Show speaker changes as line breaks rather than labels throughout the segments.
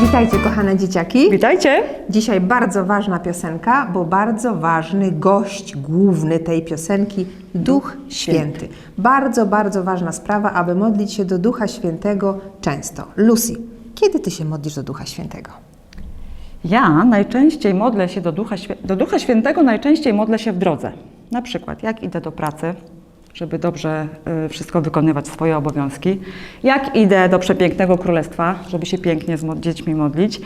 Witajcie kochane dzieciaki.
Witajcie!
Dzisiaj bardzo ważna piosenka, bo bardzo ważny gość główny tej piosenki, Duch Święty. Bardzo, bardzo ważna sprawa, aby modlić się do Ducha Świętego często. Lucy, kiedy ty się modlisz do Ducha Świętego?
Ja najczęściej modlę się do Ducha, Świę- do Ducha Świętego, najczęściej modlę się w drodze. Na przykład, jak idę do pracy, żeby dobrze y, wszystko wykonywać swoje obowiązki, jak idę do przepięknego królestwa, żeby się pięknie z dziećmi modlić,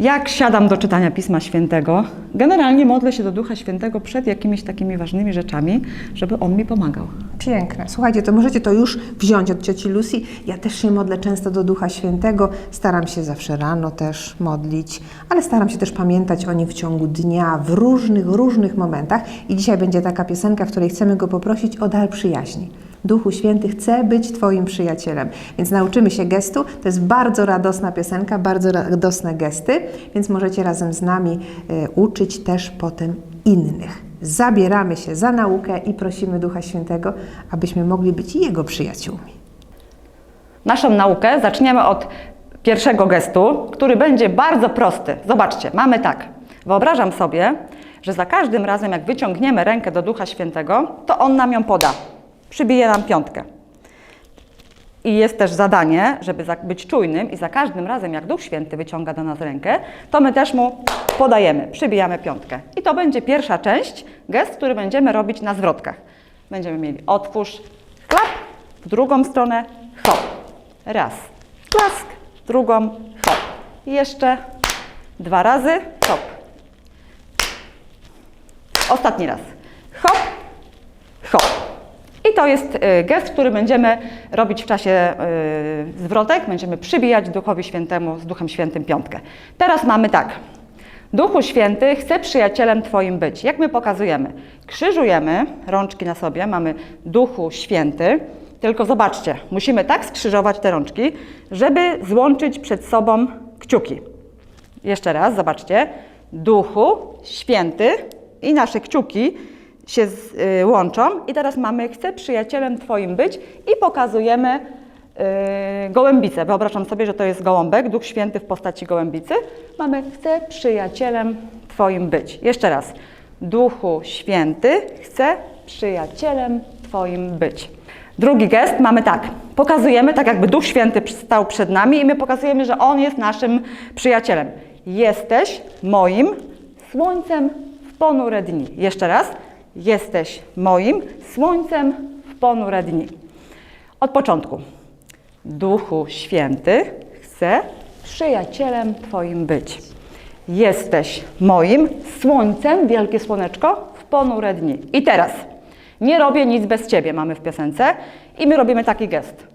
jak siadam do czytania Pisma Świętego. Generalnie modlę się do Ducha Świętego przed jakimiś takimi ważnymi rzeczami, żeby On mi pomagał.
Piękne. Słuchajcie, to możecie to już wziąć od cioci Lucy. Ja też się modlę często do Ducha Świętego. Staram się zawsze rano też modlić, ale staram się też pamiętać o nim w ciągu dnia, w różnych, różnych momentach. I dzisiaj będzie taka piosenka, w której chcemy go poprosić o dar przyjaźni. Duchu Święty chce być Twoim przyjacielem, więc nauczymy się gestu. To jest bardzo radosna piosenka, bardzo radosne gesty, więc możecie razem z nami e, uczyć też potem innych. Zabieramy się za naukę i prosimy Ducha Świętego, abyśmy mogli być Jego przyjaciółmi.
Naszą naukę zaczniemy od pierwszego gestu, który będzie bardzo prosty. Zobaczcie, mamy tak. Wyobrażam sobie, że za każdym razem, jak wyciągniemy rękę do Ducha Świętego, to On nam ją poda. Przybije nam piątkę. I jest też zadanie, żeby być czujnym i za każdym razem, jak Duch Święty wyciąga do nas rękę, to my też Mu podajemy, przybijamy piątkę. I to będzie pierwsza część, gest, który będziemy robić na zwrotkach. Będziemy mieli otwórz, klap, w drugą stronę, hop. Raz, plask, drugą, hop. I jeszcze dwa razy, hop. Ostatni raz. To jest y, gest, który będziemy robić w czasie y, zwrotek. Będziemy przybijać Duchowi Świętemu z Duchem Świętym piątkę. Teraz mamy tak. Duchu Święty chce przyjacielem Twoim być. Jak my pokazujemy? Krzyżujemy rączki na sobie, mamy Duchu Święty. Tylko zobaczcie, musimy tak skrzyżować te rączki, żeby złączyć przed sobą kciuki. Jeszcze raz, zobaczcie. Duchu Święty i nasze kciuki się z, y, łączą. I teraz mamy chcę przyjacielem Twoim być i pokazujemy y, gołębicę. Wyobrażam sobie, że to jest gołąbek, Duch Święty w postaci gołębicy. Mamy chcę przyjacielem Twoim być. Jeszcze raz. Duchu Święty chcę przyjacielem Twoim być. Drugi gest mamy tak. Pokazujemy, tak jakby Duch Święty stał przed nami i my pokazujemy, że On jest naszym przyjacielem. Jesteś moim słońcem w ponure dni. Jeszcze raz. Jesteś moim słońcem w ponure dni. Od początku. Duchu Święty chcę przyjacielem Twoim być. Jesteś moim słońcem, wielkie słoneczko, w ponure dni. I teraz. Nie robię nic bez Ciebie, mamy w piosence. I my robimy taki gest.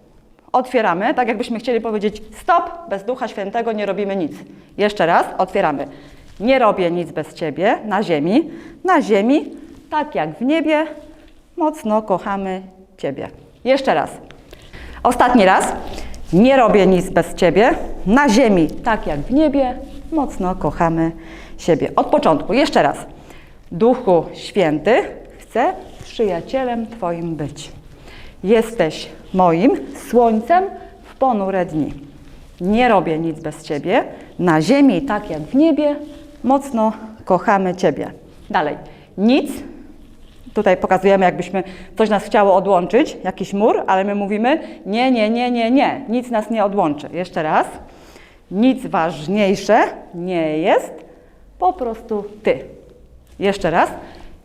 Otwieramy, tak jakbyśmy chcieli powiedzieć stop, bez Ducha Świętego nie robimy nic. Jeszcze raz, otwieramy. Nie robię nic bez Ciebie na ziemi. Na ziemi, tak jak w niebie, mocno kochamy Ciebie. Jeszcze raz. Ostatni raz. Nie robię nic bez Ciebie. Na ziemi, tak jak w niebie, mocno kochamy siebie. Od początku, jeszcze raz. Duchu Święty, chcę przyjacielem Twoim być. Jesteś moim słońcem w ponure dni. Nie robię nic bez Ciebie. Na ziemi, tak jak w niebie, mocno kochamy Ciebie. Dalej. Nic. Tutaj pokazujemy, jakbyśmy coś nas chciało odłączyć, jakiś mur, ale my mówimy nie, nie, nie, nie, nie. Nic nas nie odłączy. Jeszcze raz. Nic ważniejsze nie jest, po prostu Ty. Jeszcze raz.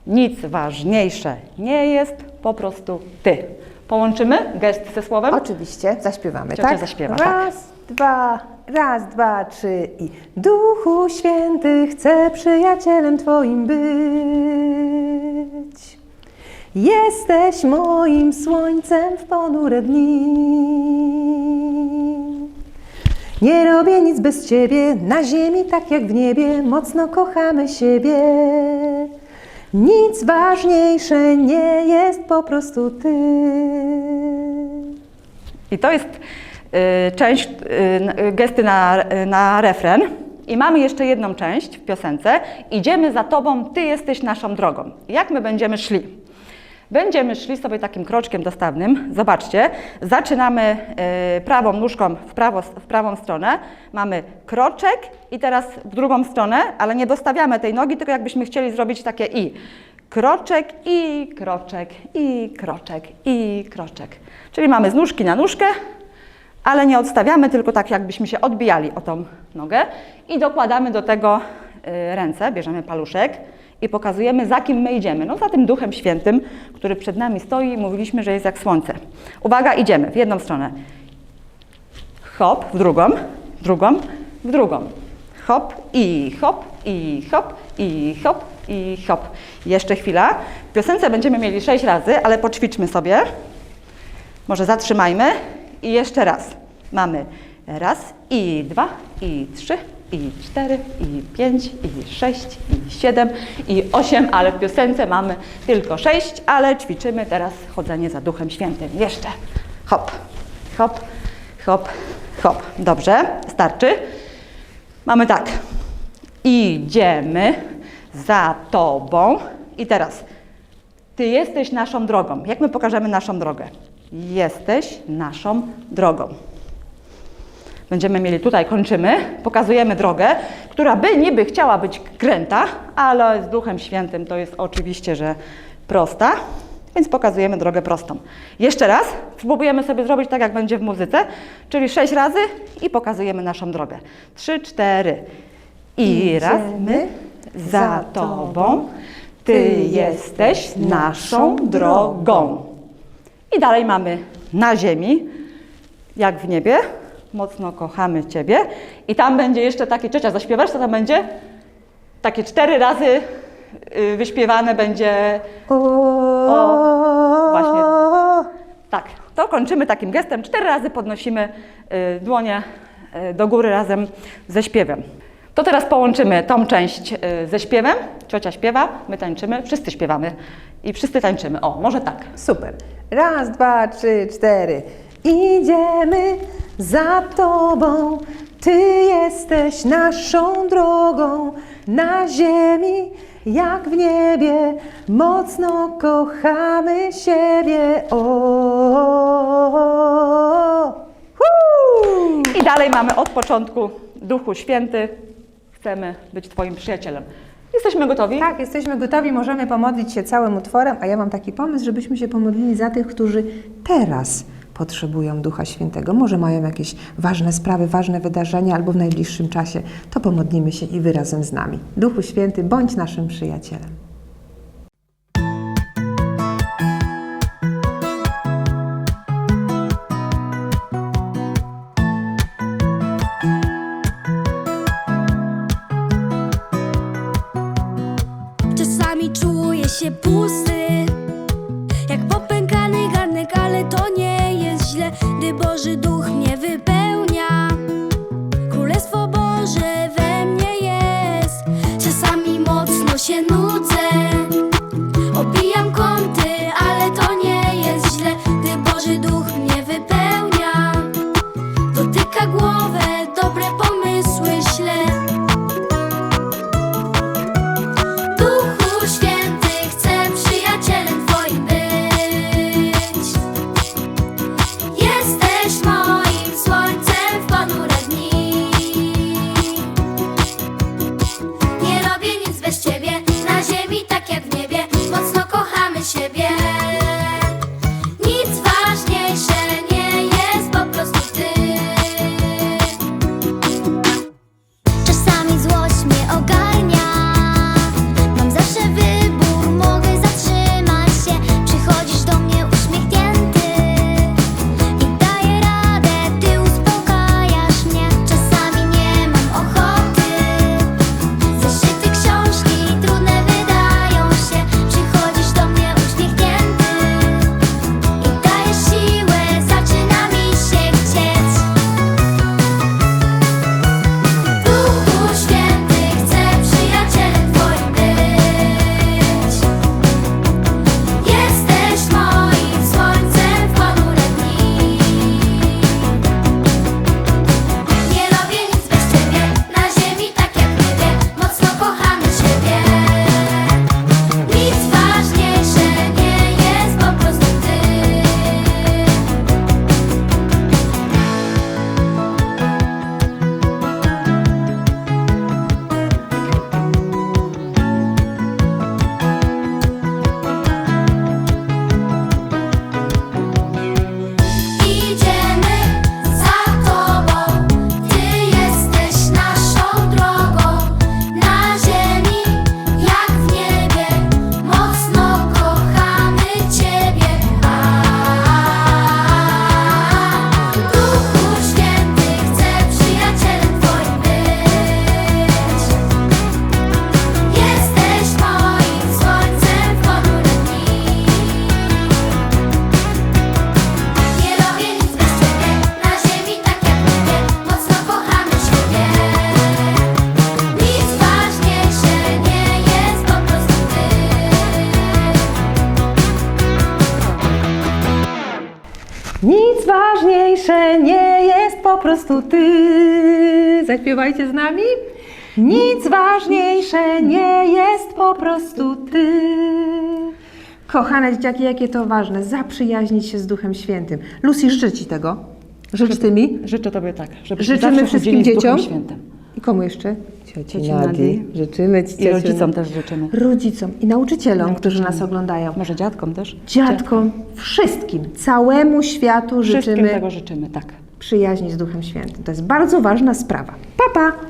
Nic ważniejsze nie jest, po prostu Ty. Połączymy gest ze słowem?
Oczywiście, zaśpiewamy,
Ciocia
tak?
zaśpiewa, tak.
Raz, dwa, raz, dwa, trzy i Duchu Święty chce przyjacielem Twoim być. Jesteś moim słońcem w ponure dni. Nie robię nic bez Ciebie, na ziemi tak jak w niebie, mocno kochamy siebie. Nic ważniejsze nie jest, po prostu Ty.
I to jest y, część, y, n- gesty na, na refren. I mamy jeszcze jedną część w piosence. Idziemy za Tobą, Ty jesteś naszą drogą. Jak my będziemy szli? Będziemy szli sobie takim kroczkiem dostawnym. Zobaczcie, zaczynamy e, prawą nóżką w, prawo, w prawą stronę, mamy kroczek i teraz w drugą stronę, ale nie dostawiamy tej nogi, tylko jakbyśmy chcieli zrobić takie i. Kroczek i kroczek i kroczek i kroczek. Czyli mamy z nóżki na nóżkę, ale nie odstawiamy, tylko tak jakbyśmy się odbijali o tą nogę i dokładamy do tego y, ręce, bierzemy paluszek i pokazujemy, za kim my idziemy. No za tym Duchem Świętym, który przed nami stoi mówiliśmy, że jest jak słońce. Uwaga, idziemy w jedną stronę. Hop, w drugą, w drugą, w drugą. Hop i hop i hop i hop i hop. Jeszcze chwila. W piosence będziemy mieli sześć razy, ale poćwiczmy sobie. Może zatrzymajmy i jeszcze raz. Mamy raz i dwa i trzy i cztery i pięć i sześć i siedem i osiem, ale w piosence mamy tylko sześć, ale ćwiczymy teraz chodzenie za Duchem Świętym. Jeszcze. Hop, hop, hop, hop. Dobrze, starczy. Mamy tak. Idziemy za Tobą. I teraz ty jesteś naszą drogą. Jak my pokażemy naszą drogę? Jesteś naszą drogą. Będziemy mieli tutaj, kończymy, pokazujemy drogę, która by niby chciała być kręta, ale z Duchem Świętym to jest oczywiście, że prosta, więc pokazujemy drogę prostą. Jeszcze raz, spróbujemy sobie zrobić tak, jak będzie w muzyce, czyli sześć razy i pokazujemy naszą drogę. Trzy, cztery. I raz my za Tobą, Ty jesteś naszą drogą. I dalej mamy na ziemi, jak w niebie, mocno kochamy Ciebie. I tam będzie jeszcze takie, ciocia, zaśpiewasz, to tam będzie takie cztery razy y, wyśpiewane będzie,
O,
właśnie. tak, to kończymy takim gestem, cztery razy podnosimy y, dłonie y, do góry razem ze śpiewem. To teraz połączymy tą część ze śpiewem, ciocia śpiewa, my tańczymy, wszyscy śpiewamy i wszyscy tańczymy. O, może tak.
Super. Raz, dwa, trzy, cztery. Idziemy za Tobą. Ty jesteś naszą drogą na ziemi, jak w niebie. Mocno kochamy siebie. O, Huu!
I dalej mamy od początku Duchu Święty, chcemy być Twoim przyjacielem. Jesteśmy gotowi?
Tak, jesteśmy gotowi, możemy pomodlić się całym utworem, a ja mam taki pomysł, żebyśmy się pomodlili za tych, którzy teraz potrzebują Ducha Świętego. Może mają jakieś ważne sprawy, ważne wydarzenia albo w najbliższym czasie. To pomodlimy się i Wy razem z nami. Duchu Święty, bądź naszym przyjacielem. Ważniejsze nie jest po prostu ty. Zaśpiewajcie z nami. Nic ważniejsze nie jest po prostu ty. Kochane dzieciaki, jakie to ważne, zaprzyjaźnić się z Duchem Świętym. Lucy, życzę Ci tego. Życz Ty mi.
Życzę Tobie tak, żebyśmy
Życzymy
zawsze
wszystkim dzieciom.
Świętym.
I komu jeszcze? Cioci. Nadii. Życzymy Ci,
I rodzicom też życzymy.
Rodzicom i nauczycielom, którzy nas oglądają.
Może dziadkom też?
Dziadkom, wszystkim, całemu światu
Wszystkim
życzymy
tego życzymy, tak.
przyjaźni z Duchem Świętym. To jest bardzo ważna sprawa. Pa, pa!